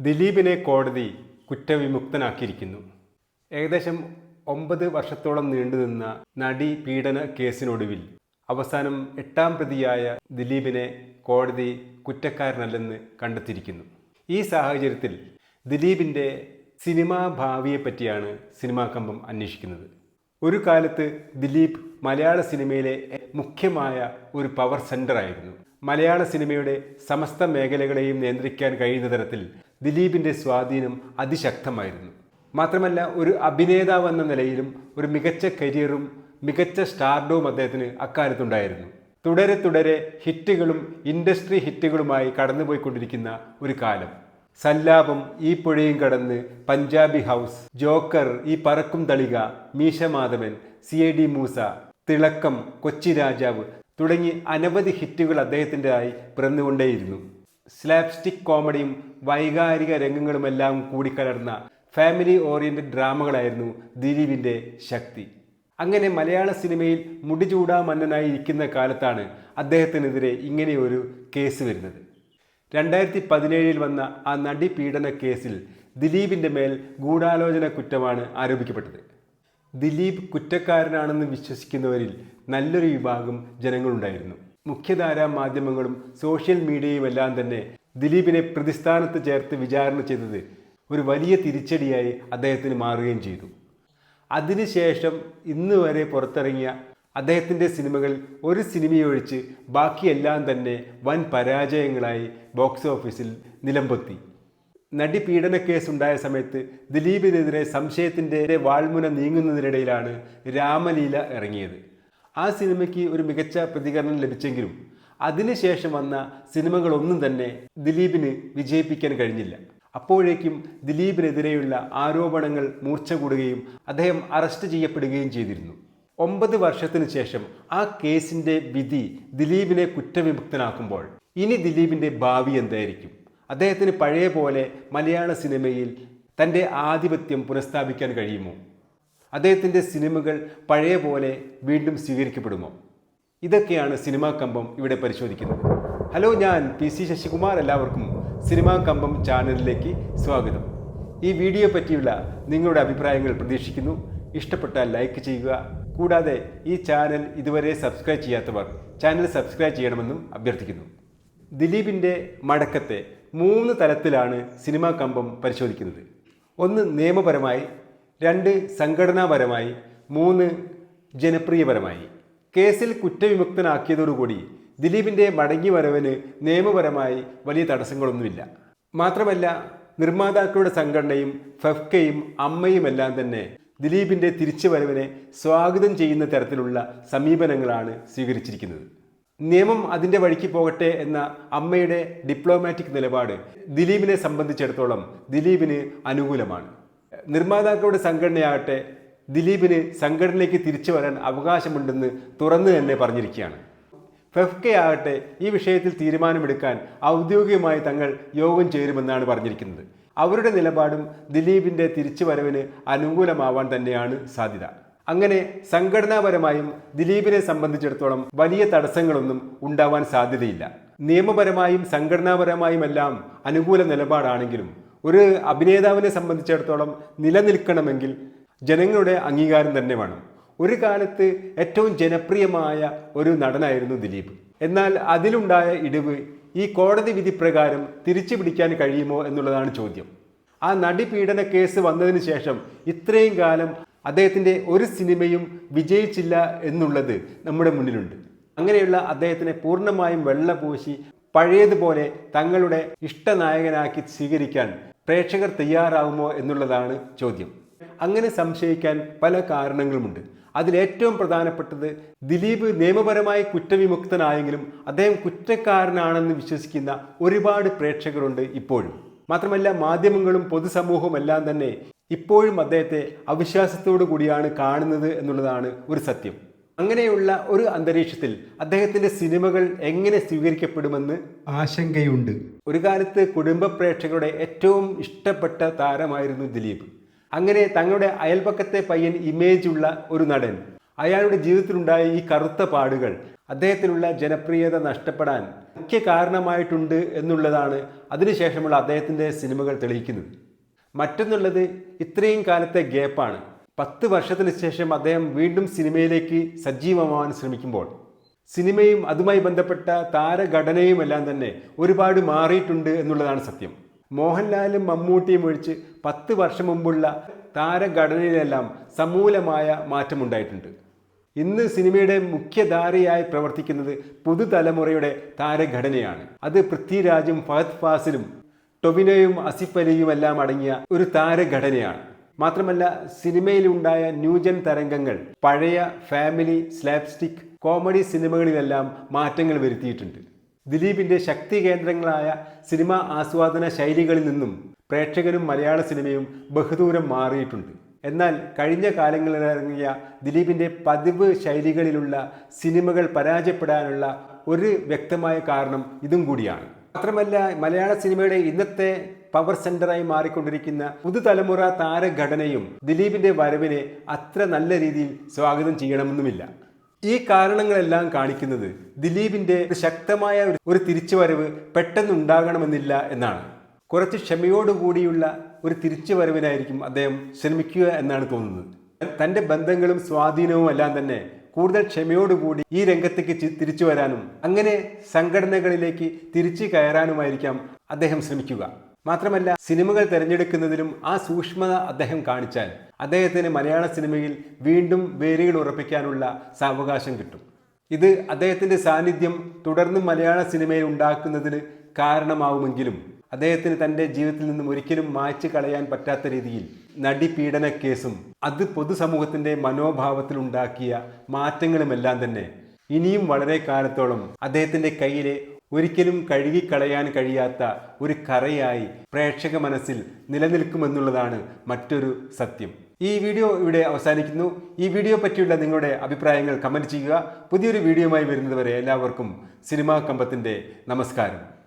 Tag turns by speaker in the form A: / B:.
A: ദിലീപിനെ കോടതി കുറ്റവിമുക്തനാക്കിയിരിക്കുന്നു. ഏകദേശം ഒമ്പത് വർഷത്തോളം നീണ്ടുനിന്ന നടി പീഡന കേസിനൊടുവിൽ അവസാനം എട്ടാം പ്രതിയായ ദിലീപിനെ കോടതി കുറ്റക്കാരനല്ലെന്ന് കണ്ടെത്തിയിരിക്കുന്നു. ഈ സാഹചര്യത്തിൽ ദിലീപിന്റെ സിനിമാ ഭാവിയെപ്പറ്റിയാണ് സിനിമാ കമ്പം അന്വേഷിക്കുന്നത്. ഒരു കാലത്ത് ദിലീപ് മലയാള സിനിമയിലെ മുഖ്യമായ ഒരു പവർ സെന്ററായിരുന്നു മലയാള സിനിമയുടെ സമസ്ത മേഖലകളെയും നിയന്ത്രിക്കാൻ കഴിയുന്ന തരത്തിൽ ദിലീപിന്റെ സ്വാധീനം അതിശക്തമായിരുന്നു. മാത്രമല്ല ഒരു അഭിനേതാവ് എന്ന നിലയിലും ഒരു മികച്ച കരിയറും മികച്ച സ്റ്റാർഡവും അദ്ദേഹത്തിന് അക്കാലത്തുണ്ടായിരുന്നു. തുടരെ തുടരെ ഹിറ്റുകളും ഇൻഡസ്ട്രി ഹിറ്റുകളുമായി കടന്നുപോയിക്കൊണ്ടിരിക്കുന്ന ഒരു കാലം. സല്ലാപം ഈ പുഴയും കടന്ന് പഞ്ചാബി ഹൗസ് ജോക്കർ ഈ Parakkum Thalika Meesa Madhavan C I D Moosa Thilakkam Kochi Rajavu തുടങ്ങി അനവധി ഹിറ്റുകൾ അദ്ദേഹത്തിന്റെതായി പിറന്നുകൊണ്ടേയിരുന്നു. സ്ലാപ്സ്റ്റിക് കോമഡിയും വൈകാരിക രംഗങ്ങളുമെല്ലാം കൂടിക്കലർന്ന ഫാമിലി ഓറിയന്റഡ് ഡ്രാമകളായിരുന്നു ദിലീപിന്റെ ശക്തി. അങ്ങനെ മലയാള സിനിമയിൽ മുടിചൂടാ മന്നനായി ഇരിക്കുന്ന കാലത്താണ് അദ്ദേഹത്തിനെതിരെ ഇങ്ങനെയൊരു കേസ് വരുന്നത്. രണ്ടായിരത്തി പതിനേഴിൽ വന്ന ആ നടിപീഡന കേസിൽ ദിലീപിന്റെ മേൽ ഗൂഢാലോചന കുറ്റമാണ് ആരോപിക്കപ്പെട്ടത്. ദിലീപ് കുറ്റക്കാരനാണെന്ന് വിശ്വസിക്കുന്നവരിൽ നല്ലൊരു വിഭാഗം ജനങ്ങളുണ്ടായിരുന്നു. മുഖ്യധാരാ മാധ്യമങ്ങളും സോഷ്യൽ മീഡിയയും എല്ലാം തന്നെ ദിലീപിനെ പ്രതിസ്ഥാനത്ത് ചേർത്ത് വിചാരണ ചെയ്തത് ഒരു വലിയ തിരിച്ചടിയായി അദ്ദേഹത്തിന് മാറുകയും ചെയ്തു. അതിനുശേഷം ഇന്ന് വരെ പുറത്തിറങ്ങിയ അദ്ദേഹത്തിന്റെ സിനിമകൾ ഒരു സിനിമയൊഴിച്ച് ബാക്കിയെല്ലാം തന്നെ വൻ പരാജയങ്ങളായി ബോക്സ് ഓഫീസിൽ നിലംപൊത്തി. നടി പീഡന കേസ് ഉണ്ടായ സമയത്ത് ദിലീപിനെതിരെ സംശയത്തിന്റെ വാൾമുന നീങ്ങുന്നതിനിടയിലാണ് രാമലീല ഇറങ്ങിയത്. ആ സിനിമയ്ക്ക് ഒരു മികച്ച പ്രതികരണം ലഭിച്ചെങ്കിലും അതിനുശേഷം വന്ന സിനിമകളൊന്നും തന്നെ ദിലീപിന് വിജയിപ്പിക്കാൻ കഴിഞ്ഞില്ല. അപ്പോഴേക്കും ദിലീപിനെതിരെയുള്ള ആരോപണങ്ങൾ മൂർച്ച കൂടുകയും അദ്ദേഹം അറസ്റ്റ് ചെയ്യപ്പെടുകയും ചെയ്തിരുന്നു. ഒമ്പത് വർഷത്തിന് ശേഷം ആ കേസിന്റെ വിധി ദിലീപിനെ കുറ്റവിമുക്തനാക്കുമ്പോൾ ഇനി ദിലീപിന്റെ ഭാവി എന്തായിരിക്കും? അദ്ദേഹത്തിന് പഴയ പോലെ മലയാള സിനിമയിൽ തന്റെ ആധിപത്യം പുനഃസ്ഥാപിക്കാൻ കഴിയുമോ? അദ്ദേഹത്തിന്റെ സിനിമകൾ പഴയ പോലെ വീണ്ടും സ്വീകരിക്കപ്പെടുമോ? ഇതൊക്കെയാണ് സിനിമാ കമ്പം ഇവിടെ പരിശോധിക്കുന്നത്. ഹലോ ഞാൻ പി സി ശശികുമാർ എല്ലാവർക്കും സിനിമാ കമ്പം ചാനലിലേക്ക് സ്വാഗതം. ഈ വീഡിയോ പറ്റിയുള്ള നിങ്ങളുടെ അഭിപ്രായങ്ങൾ പ്രതീക്ഷിക്കുന്നു. ഇഷ്ടപ്പെട്ടാൽ ലൈക്ക് ചെയ്യുക. കൂടാതെ ഈ ചാനൽ ഇതുവരെ സബ്സ്ക്രൈബ് ചെയ്യാത്തവർ ചാനൽ സബ്സ്ക്രൈബ് ചെയ്യണമെന്നും അഭ്യർത്ഥിക്കുന്നു. ദിലീപിന്റെ മടക്കത്തെ മൂന്ന് തലത്തിലാണ് സിനിമാ കമ്പം പരിശോധിക്കുന്നത്. ഒന്ന് നിയമപരമായി രണ്ട് സംഘടനാപരമായി മൂന്ന് ജനപ്രിയപരമായി. കേസിൽ കുറ്റവിമുക്തനാക്കിയതോടുകൂടി ദിലീപിന്റെ മടങ്ങി വരവിന് നിയമപരമായി വലിയ തടസ്സങ്ങളൊന്നുമില്ല. മാത്രമല്ല നിർമ്മാതാക്കളുടെ സംഘടനയും ഫെഫ്കയും അമ്മയുമെല്ലാം തന്നെ ദിലീപിന്റെ തിരിച്ചുവരവിനെ സ്വാഗതം ചെയ്യുന്ന തരത്തിലുള്ള സമീപനങ്ങളാണ് സ്വീകരിച്ചിരിക്കുന്നത്. നിയമം അതിന്റെ വഴിക്ക് പോകട്ടെ എന്ന അമ്മയുടെ ഡിപ്ലോമാറ്റിക് നിലപാട് ദിലീപിനെ സംബന്ധിച്ചിടത്തോളം ദിലീപിന് അനുകൂലമാണ്. നിർമ്മാതാക്കളുടെ സംഘടനയാകട്ടെ ദിലീപിന് സംഘടനയിലേക്ക് തിരിച്ചു വരാൻ അവകാശമുണ്ടെന്ന് തുറന്നു തന്നെ പറഞ്ഞിരിക്കുകയാണ്. ഫെഫ്കെ ആകട്ടെ ഈ വിഷയത്തിൽ തീരുമാനമെടുക്കാൻ ഔദ്യോഗികമായി തങ്ങൾ യോഗം ചേരുമെന്നാണ് പറഞ്ഞിരിക്കുന്നത്. അവരുടെ നിലപാടും ദിലീപിന്റെ തിരിച്ചുവരവിന് അനുകൂലമാവാൻ തന്നെയാണ് സാധ്യത. അങ്ങനെ സംഘടനാപരമായും ദിലീപിനെ സംബന്ധിച്ചിടത്തോളം വലിയ തടസ്സങ്ങളൊന്നും ഉണ്ടാവാൻ സാധ്യതയില്ല. നിയമപരമായും സംഘടനാപരമായുമെല്ലാം അനുകൂല നിലപാടാണെങ്കിലും ഒരു അഭിനേതാവിനെ സംബന്ധിച്ചിടത്തോളം നിലനിൽക്കണമെങ്കിൽ ജനങ്ങളുടെ അംഗീകാരം തന്നെ വേണം. ഒരു കാലത്ത് ഏറ്റവും ജനപ്രിയമായ ഒരു നടനായിരുന്നു ദിലീപ്. എന്നാൽ അതിലുണ്ടായ ഇടിവ് ഈ കോടതി വിധി പ്രകാരം തിരിച്ചു പിടിക്കാൻ കഴിയുമോ എന്നുള്ളതാണ് ചോദ്യം. ആ നടിപീഡന കേസ് വന്നതിന് ശേഷം ഇത്രയും കാലം അദ്ദേഹത്തിന്റെ ഒരു സിനിമയും വിജയിച്ചില്ല എന്നുള്ളത് നമ്മുടെ മുന്നിലുണ്ട്. അങ്ങനെയുള്ള അദ്ദേഹത്തിനെ പൂർണമായും വെള്ളപൂശി പഴയതുപോലെ തങ്ങളുടെ ഇഷ്ടനായകനാക്കി സ്വീകരിക്കാൻ പ്രേക്ഷകർ തയ്യാറാകുമോ എന്നുള്ളതാണ് ചോദ്യം. അങ്ങനെ സംശയിക്കാൻ പല കാരണങ്ങളുമുണ്ട്. അതിലേറ്റവും പ്രധാനപ്പെട്ടത് ദിലീപ് നിയമപരമായി കുറ്റവിമുക്തനായെങ്കിലും അദ്ദേഹം കുറ്റക്കാരനാണെന്ന് വിശ്വസിക്കുന്ന ഒരുപാട് പ്രേക്ഷകരുണ്ട് ഇപ്പോഴും. മാത്രമല്ല മാധ്യമങ്ങളും പൊതുസമൂഹവും എല്ലാം തന്നെ ഇപ്പോഴും അദ്ദേഹത്തെ അവിശ്വാസത്തോടു കൂടിയാണ് കാണുന്നത് എന്നുള്ളതാണ് ഒരു സത്യം. അങ്ങനെയുള്ള ഒരു അന്തരീക്ഷത്തിൽ അദ്ദേഹത്തിന്റെ സിനിമകൾ എങ്ങനെ സ്വീകരിക്കപ്പെടുമെന്ന് ആശങ്കയുണ്ട്. ഒരു കാലത്ത് കുടുംബ പ്രേക്ഷകരുടെ ഏറ്റവും ഇഷ്ടപ്പെട്ട താരമായിരുന്നു ദിലീപ്. അങ്ങനെ തങ്ങളുടെ അയൽപക്കത്തെ പയ്യൻ ഇമേജ് ഉള്ള ഒരു നടൻ. അയാളുടെ ജീവിതത്തിലുണ്ടായ ഈ കറുത്ത പാടുകൾ അദ്ദേഹത്തിനുള്ള ജനപ്രിയത നഷ്ടപ്പെടാൻ മുഖ്യ കാരണമായിട്ടുണ്ട് എന്നുള്ളതാണ് അതിനുശേഷമുള്ള അദ്ദേഹത്തിന്റെ സിനിമകൾ തെളിയിക്കുന്നത്. മറ്റൊന്നുള്ളത് ഇത്രയും കാലത്തെ ഗ്യാപ്പാണ് പത്ത് വർഷത്തിന് ശേഷം അദ്ദേഹം വീണ്ടും സിനിമയിലേക്ക് സജീവമാവാൻ ശ്രമിക്കുമ്പോൾ സിനിമയും അതുമായി ബന്ധപ്പെട്ട താരഘടനയും എല്ലാം തന്നെ ഒരുപാട് മാറിയിട്ടുണ്ട് എന്നുള്ളതാണ് സത്യം. മോഹൻലാലും മമ്മൂട്ടിയും ഒഴിച്ച് പത്ത് വർഷം മുമ്പുള്ള താരഘടനയിലെല്ലാം സമൂലമായ മാറ്റമുണ്ടായിട്ടുണ്ട്. ഇന്ന് സിനിമയുടെ മുഖ്യധാരയായി പ്രവർത്തിക്കുന്നത് പുതുതലമുറയുടെ താരഘടനയാണ്. അത് പൃഥ്വിരാജും ഫഹദ് ഫാസിലും ടൊവിനോയും അസിഫ് അലിയും എല്ലാം അടങ്ങിയ ഒരു താരഘടനയാണ്. മാത്രമല്ല സിനിമയിലുണ്ടായ ന്യൂജൻ തരംഗങ്ങൾ പഴയ ഫാമിലി സ്ലാപ്സ്റ്റിക് കോമഡി സിനിമകളിലെല്ലാം മാറ്റങ്ങൾ വരുത്തിയിട്ടുണ്ട്. ദിലീപിന്റെ ശക്തി കേന്ദ്രങ്ങളായ സിനിമ ആസ്വാദന ശൈലികളിൽ നിന്നും പ്രേക്ഷകരും മലയാള സിനിമയും ബഹുദൂരം മാറിയിട്ടുണ്ട്. എന്നാൽ കഴിഞ്ഞ കാലങ്ങളിൽ ദിലീപിന്റെ പതിവ് ശൈലികളിലുള്ള സിനിമകൾ പരാജയപ്പെടാനുള്ള ഒരു വ്യക്തമായ കാരണം ഇതും കൂടിയാണ്. മാത്രമല്ല മലയാള സിനിമയുടെ ഇന്നത്തെ പവർ സെന്ററായി മാറിക്കൊണ്ടിരിക്കുന്ന പുതുതലമുറ താരഘടനയും ദിലീപിന്റെ വരവിനെ അത്ര നല്ല രീതിയിൽ സ്വാഗതം ചെയ്യണമെന്നുമില്ല. ഈ കാരണങ്ങളെല്ലാം കാണിക്കുന്നത് ദിലീപിന്റെ ശക്തമായ ഒരു- തിരിച്ചുവരവ് പെട്ടെന്നുണ്ടാകണമെന്നില്ല എന്നാണ്. കുറച്ച് ക്ഷമയോടുകൂടിയുള്ള ഒരു തിരിച്ചുവരവിനായിരിക്കും അദ്ദേഹം ശ്രമിക്കുക എന്നാണ് തോന്നുന്നത്. തന്റെ ബന്ധങ്ങളും സ്വാധീനവും എല്ലാം തന്നെ കൂടുതൽ ക്ഷമയോടുകൂടി ഈ രംഗത്തേക്ക് തിരിച്ചു വരാനും അങ്ങനെ സംഘടനകളിലേക്ക് തിരിച്ചു കയറാനുമായിരിക്കാം അദ്ദേഹം ശ്രമിക്കുക. മാത്രമല്ല സിനിമകൾ തിരഞ്ഞെടുക്കുന്നതിലും ആ സൂക്ഷ്മത അദ്ദേഹം കാണിച്ചാൽ അദ്ദേഹത്തിന് മലയാള സിനിമയിൽ വീണ്ടും വേരുകൾ ഉറപ്പിക്കാനുള്ള സാവകാശം കിട്ടും. ഇത് അദ്ദേഹത്തിന്റെ സാന്നിധ്യം തുടർന്നും മലയാള സിനിമയിൽ ഉണ്ടാക്കുന്നതിന് കാരണമാവുമെങ്കിലും അദ്ദേഹത്തിന് തന്റെ ജീവിതത്തിൽ നിന്നും ഒരിക്കലും മായ്ച്ചു കളയാൻ പറ്റാത്ത രീതിയിൽ നടിപീഡന കേസും അത് പൊതുസമൂഹത്തിന്റെ മനോഭാവത്തിലുണ്ടാക്കിയ മാറ്റങ്ങളുമെല്ലാം തന്നെ ഇനിയും വളരെ കാലത്തോളം അദ്ദേഹത്തിന്റെ കയ്യിലെ ഒരിക്കലും കഴുകിക്കളയാൻ കഴിയാത്ത ഒരു കറയായി പ്രേക്ഷക മനസ്സിൽ നിലനിൽക്കുമെന്നുള്ളതാണ് മറ്റൊരു സത്യം. ഈ വീഡിയോ ഇവിടെ അവസാനിക്കുന്നു. ഈ വീഡിയോ പറ്റിയുള്ള നിങ്ങളുടെ അഭിപ്രായങ്ങൾ കമന്റ് ചെയ്യുക. പുതിയൊരു വീഡിയോയുമായി വരുന്നതുവരെ എല്ലാവർക്കും സിനിമാ കമ്പത്തിന്റെ നമസ്കാരം.